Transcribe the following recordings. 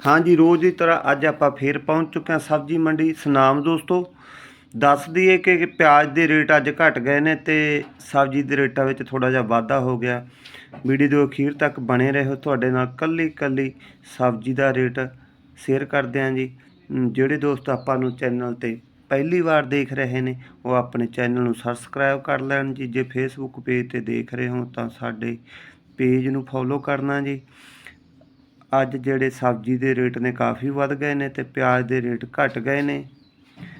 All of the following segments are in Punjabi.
ਹਾਂਜੀ ਰੋਜ਼ ਦੀ ਤਰ੍ਹਾਂ ਅੱਜ ਆਪਾਂ ਫੇਰ ਪਹੁੰਚ ਚੁੱਕੇ ਹਾਂ ਸਬਜ਼ੀ ਮੰਡੀ। ਸੁਨਾਮ ਦੋਸਤੋ, ਦੱਸ ਦਈਏ ਕਿ ਪਿਆਜ਼ ਦੇ ਰੇਟ ਅੱਜ ਘਟ ਗਏ ਨੇ ਤੇ ਸਬਜ਼ੀ ਦੇ ਰੇਟਾਂ ਵਿੱਚ ਥੋੜਾ ਜਿਹਾ ਵਾਧਾ ਹੋ ਗਿਆ। ਵੀਡੀਓ ਦੇ ਅਖੀਰ ਤੱਕ ਬਣੇ ਰਹੋ, ਤੁਹਾਡੇ ਨਾਲ ਕੱਲੀ ਕੱਲੀ ਸਬਜ਼ੀ ਦਾ ਰੇਟ ਸ਼ੇਅਰ ਕਰਦੇ ਹਾਂ ਜੀ। ਜਿਹੜੇ ਦੋਸਤ ਆਪਾਂ ਨੂੰ ਚੈਨਲ ਤੇ ਪਹਿਲੀ ਵਾਰ ਦੇਖ ਰਹੇ ਨੇ, ਉਹ ਆਪਣੇ ਚੈਨਲ ਨੂੰ ਸਬਸਕ੍ਰਾਈਬ ਕਰ ਲੈਣ ਜੀ। ਜੇ ਫੇਸਬੁੱਕ ਪੇਜ ਤੇ ਦੇਖ ਰਹੇ ਹੋ ਤਾਂ ਸਾਡੇ ਪੇਜ ਨੂੰ ਫੋਲੋ ਕਰਨਾ ਜੀ। ਅੱਜ ਜਿਹੜੇ ਸਬਜ਼ੀ ਦੇ ਰੇਟ ਨੇ ਕਾਫੀ ਵੱਧ ਗਏ ਨੇ ਤੇ ਪਿਆਜ਼ ਦੇ ਰੇਟ ਘਟ ਗਏ ਨੇ।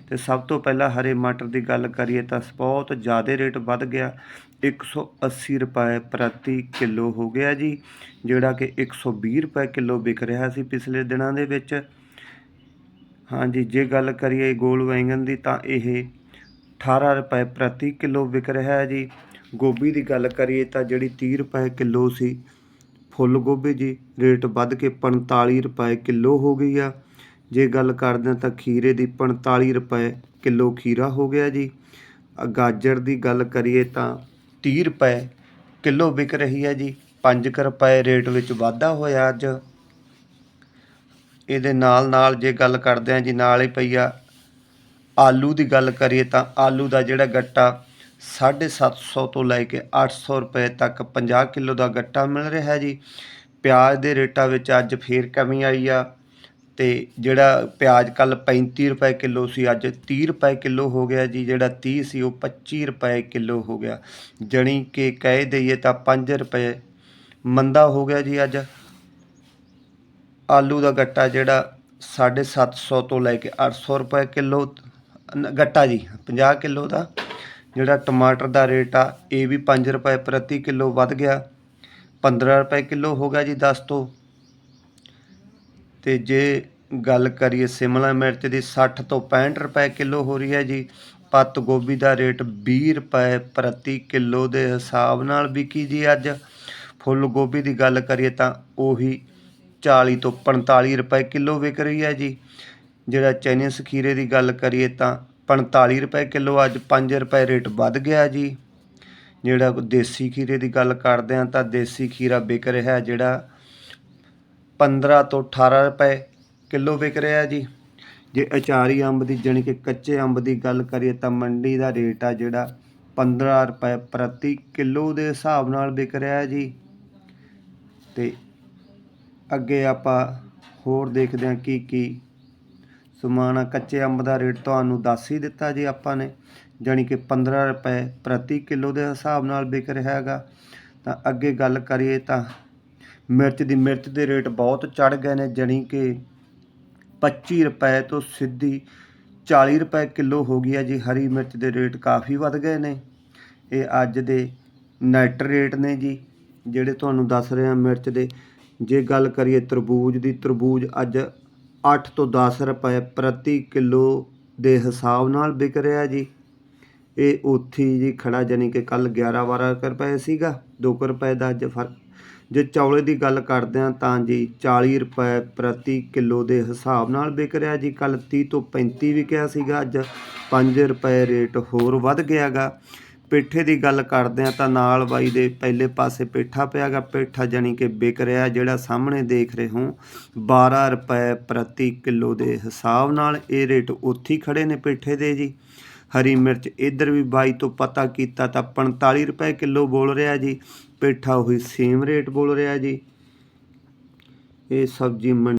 ਤੇ ਸਭ ਤੋਂ ਪਹਿਲਾਂ ਹਰੇ ਮਟਰ ਦੀ ਗੱਲ ਕਰੀਏ ਤਾਂ ਬਹੁਤ ਜ਼ਿਆਦਾ ਰੇਟ ਵੱਧ ਗਿਆ। 180 ਰੁਪਏ ਪ੍ਰਤੀ ਕਿਲੋ ਹੋ ਗਿਆ ਜੀ, ਜਿਹੜਾ ਕਿ 120 ਰੁਪਏ ਕਿਲੋ ਵਿਕ ਰਿਹਾ ਸੀ ਪਿਛਲੇ ਦਿਨਾਂ ਦੇ ਵਿੱਚ। ਹਾਂਜੀ ਜੇ ਗੱਲ ਕਰੀਏ ਗੋਲ ਬੈਂਗਣ ਦੀ ਤਾਂ ਇਹ 18 ਰੁਪਏ ਪ੍ਰਤੀ ਕਿਲੋ ਵਿਕ ਰਿਹਾ ਹੈ ਜੀ। ਗੋਭੀ ਦੀ ਗੱਲ ਕਰੀਏ ਤਾਂ ਜਿਹੜੀ 30 ਰੁਪਏ ਕਿਲੋ ਸੀ ਫੁੱਲ ਗੋਭੀ ਜੀ, ਰੇਟ ਵੱਧ ਕੇ 45 ਰੁਪਏ ਕਿਲੋ ਹੋ ਗਈ ਆ। ਜੇ ਗੱਲ ਕਰਦੇ ਹਾਂ ਤਾਂ ਖੀਰੇ ਦੀ 45 ਰੁਪਏ ਕਿਲੋ ਖੀਰਾ ਹੋ ਗਿਆ ਜੀ। ਗਾਜਰ ਦੀ ਗੱਲ ਕਰੀਏ ਤਾਂ 30 ਰੁਪਏ ਕਿਲੋ ਵਿਕ ਰਹੀ ਹੈ ਜੀ। 5 ਰੁਪਏ ਰੇਟ ਵਿੱਚ ਵਾਧਾ ਹੋਇਆ ਅੱਜ। ਇਹਦੇ ਨਾਲ ਨਾਲ ਜੇ ਗੱਲ ਕਰਦੇ ਹਾਂ ਜੀ, ਨਾਲ ਹੀ ਪਈਆ ਆਲੂ ਦੀ ਗੱਲ ਕਰੀਏ ਤਾਂ ਆਲੂ ਦਾ ਜਿਹੜਾ ਗੱਟਾ 750 ਤੋਂ ਲੈ ਕੇ 800 ਰੁਪਏ ਤੱਕ 50 ਕਿਲੋ ਦਾ ਗੱਟਾ ਮਿਲ ਰਿਹਾ ਜੀ। ਪਿਆਜ਼ ਦੇ ਰੇਟਾਂ ਵਿੱਚ ਅੱਜ ਫੇਰ ਕਮੀ ਆਈ ਆ ਤੇ ਜਿਹੜਾ ਪਿਆਜ਼ ਕੱਲ 35 ਰੁਪਏ ਕਿਲੋ ਸੀ, ਅੱਜ 30 ਰੁਪਏ ਕਿਲੋ ਹੋ ਗਿਆ ਜੀ। ਜਿਹੜਾ 30 ਸੀ, ਉਹ 25 ਰੁਪਏ ਕਿਲੋ ਹੋ ਗਿਆ। ਜਣੀ ਕਿ ਕਹਿ ਦਈਏ ਤਾਂ 5 ਰੁਪਏ ਮੰਦਾ ਹੋ ਗਿਆ ਜੀ ਅੱਜ। ਆਲੂ ਦਾ ਗੱਟਾ ਜਿਹੜਾ 750 ਤੋਂ ਲੈ ਕੇ 800 ਰੁਪਏ ਕਿਲੋ ਗੱਟਾ ਜੀ 50 ਕਿਲੋ ਦਾ। ਜਿਹੜਾ ਟਮਾਟਰ ਦਾ ਰੇਟ ਆ, ਇਹ ਵੀ 5 ਰੁਪਏ ਪ੍ਰਤੀ ਕਿਲੋ ਵੱਧ ਗਿਆ। 15 ਰੁਪਏ ਕਿਲੋ ਹੋ ਗਿਆ ਜੀ 10 ਤੋਂ। ਤੇ ਜੇ ਗੱਲ ਕਰੀਏ ਸਿਮਲਾ ਮਿਰਚ ਦੀ 60 ਤੋਂ 65 ਰੁਪਏ ਕਿਲੋ ਹੋ ਰਹੀ ਹੈ ਜੀ। ਪੱਤ ਗੋਭੀ ਦਾ ਰੇਟ 20 ਰੁਪਏ ਪ੍ਰਤੀ ਕਿਲੋ ਦੇ ਹਿਸਾਬ ਨਾਲ ਵਿਕੀ ਜੀ ਅੱਜ। ਫੁੱਲ ਗੋਭੀ ਦੀ ਗੱਲ ਕਰੀਏ ਤਾਂ ਉਹੀ 40 ਤੋਂ 45 ਰੁਪਏ ਕਿਲੋ ਵਿਕ ਰਹੀ ਹੈ ਜੀ। ਜਿਹੜਾ ਚਾਈਨੀਜ਼ ਖੀਰੇ ਦੀ ਗੱਲ ਕਰੀਏ ਤਾਂ 45 ਰੁਪਏ ਕਿਲੋ, ਅੱਜ 5 ਰੁਪਏ ਰੇਟ ਵੱਧ ਗਿਆ ਜੀ। ਜਿਹੜਾ ਦੇਸੀ ਖੀਰੇ ਦੀ ਗੱਲ ਕਰਦੇ ਹਾਂ, ਤਾਂ ਦੇਸੀ ਖੀਰਾ ਵਿਕ ਰਿਹਾ ਜਿਹੜਾ 15 ਤੋਂ 18 ਰੁਪਏ ਕਿਲੋ ਵਿਕ ਰਿਹਾ ਜੀ। ਜੇ ਅਚਾਰੀ ਅੰਬ ਦੀ, ਜਾਣੀ ਕਿ ਕੱਚੇ ਅੰਬ ਦੀ ਗੱਲ ਕਰੀਏ, ਤਾਂ ਮੰਡੀ ਦਾ ਰੇਟ ਆ ਜਿਹੜਾ 15 ਰੁਪਏ ਪ੍ਰਤੀ ਕਿਲੋ ਦੇ ਹਿਸਾਬ ਨਾਲ ਵਿਕ ਰਿਹਾ ਜੀ। ਤੇ ਅੱਗੇ ਆਪਾਂ ਹੋਰ ਦੇਖਦੇ ਹਾਂ ਕੀ ਕੀ ਸਮਾਨ ਆ, ਕੱਚੇ ਅੰਬ ਦਾ ਰੇਟ ਤੁਹਾਨੂੰ ਦੱਸ ਹੀ ਦਿੱਤਾ ਜੀ ਆਪਾਂ ਨੇ। ਜਾਣੀ ਕਿ 15 ਰੁਪਏ ਪ੍ਰਤੀ ਕਿਲੋ ਦੇ ਹਿਸਾਬ ਨਾਲ ਵਿਕ ਰਿਹਾ ਹੈਗਾ। ਤਾਂ ਅੱਗੇ ਗੱਲ ਕਰੀਏ ਤਾਂ ਮਿਰਚ ਦੀ, ਮਿਰਚ ਦੇ ਰੇਟ ਬਹੁਤ ਚੜ ਗਏ ਨੇ, ਜਾਣੀ ਕਿ 25 ਰੁਪਏ ਤੋਂ ਸਿੱਧੀ 40 ਰੁਪਏ ਕਿਲੋ ਹੋ ਗਈ ਹੈ ਜੀ। ਹਰੀ ਮਿਰਚ ਦੇ ਰੇਟ ਕਾਫੀ ਵੱਧ ਗਏ ਨੇ। ਇਹ ਅੱਜ ਦੇ ਨੈਟ ਰੇਟ ਨੇ ਜੀ, ਜਿਹੜੇ ਤੁਹਾਨੂੰ ਦੱਸ ਰਿਹਾ ਮਿਰਚ ਦੇ। ਜੇ ਗੱਲ ਕਰੀਏ ਤਰਬੂਜ ਦੀ, ਤਰਬੂਜ ਅੱਜ 8 ਤੋਂ 10 ਰੁਪਏ ਪ੍ਰਤੀ ਕਿਲੋ ਦੇ ਹਿਸਾਬ ਨਾਲ ਵਿਕ ਰਿਹਾ ਜੀ। ਇਹ ਉੱਥੀ ਜੀ ਖੜਾ ਜਾਨੀ ਕਿ ਕੱਲ 11 12 ਰੁਪਏ ਸੀਗਾ 2 ਰੁਪਏ ਦਾ ਅੱਜ ਫ਼ਰਕ। ਜੇ ਚੌਲੇ ਦੀ ਗੱਲ ਕਰਦੇ ਹਾਂ ਤਾਂ ਜੀ 40 ਰੁਪਏ ਪ੍ਰਤੀ ਕਿਲੋ ਦੇ ਹਿਸਾਬ ਨਾਲ ਵਿਕ ਰਿਹਾ ਜੀ। ਕੱਲ 30 ਤੋਂ 35 ਵਿਕਿਆ ਸੀਗਾ, ਅੱਜ 5 ਰੁਪਏ ਰੇਟ ਹੋਰ ਵੱਧ ਗਿਆਗਾ। ਪੇਠੇ ਦੀ ਗੱਲ ਕਰਦੇ ਹਾਂ ਤਾਂ ਨਾਲ ਬਾਈ ਦੇ ਪਹਿਲੇ ਪਾਸੇ ਪੇਠਾ ਪਿਆਗਾ ਪੇਠਾ ਜਾਨੀ ਕਿ ਵਿਕ ਰਿਹਾ ਜਿਹੜਾ ਸਾਹਮਣੇ ਦੇਖ ਰਹੇ ਹੋ। 12 ਰੁਪਏ ਪ੍ਰਤੀ ਕਿਲੋ ਦੇ ਹਿਸਾਬ ਨਾਲ ਇਹ ਰੇਟ ਉੱਥੇ ਹੀ ਖੜੇ ਨੇ ਪੇਠੇ ਦੇ ਜੀ। ਹਰੀ ਮਿਰਚ ਇਧਰ ਵੀ ਬਾਈ ਤੋਂ ਪਤਾ ਕੀਤਾ ਤਾਂ 45 ਰੁਪਏ ਕਿਲੋ ਬੋਲ ਰਿਹਾ ਜੀ। ਪੇਠਾ ਉਹੀ ਸੇਮ ਰੇਟ ਬੋਲ ਰਿਹਾ ਜੀ। ਇਹ ਸਬਜ਼ੀ ਮੰਡੀ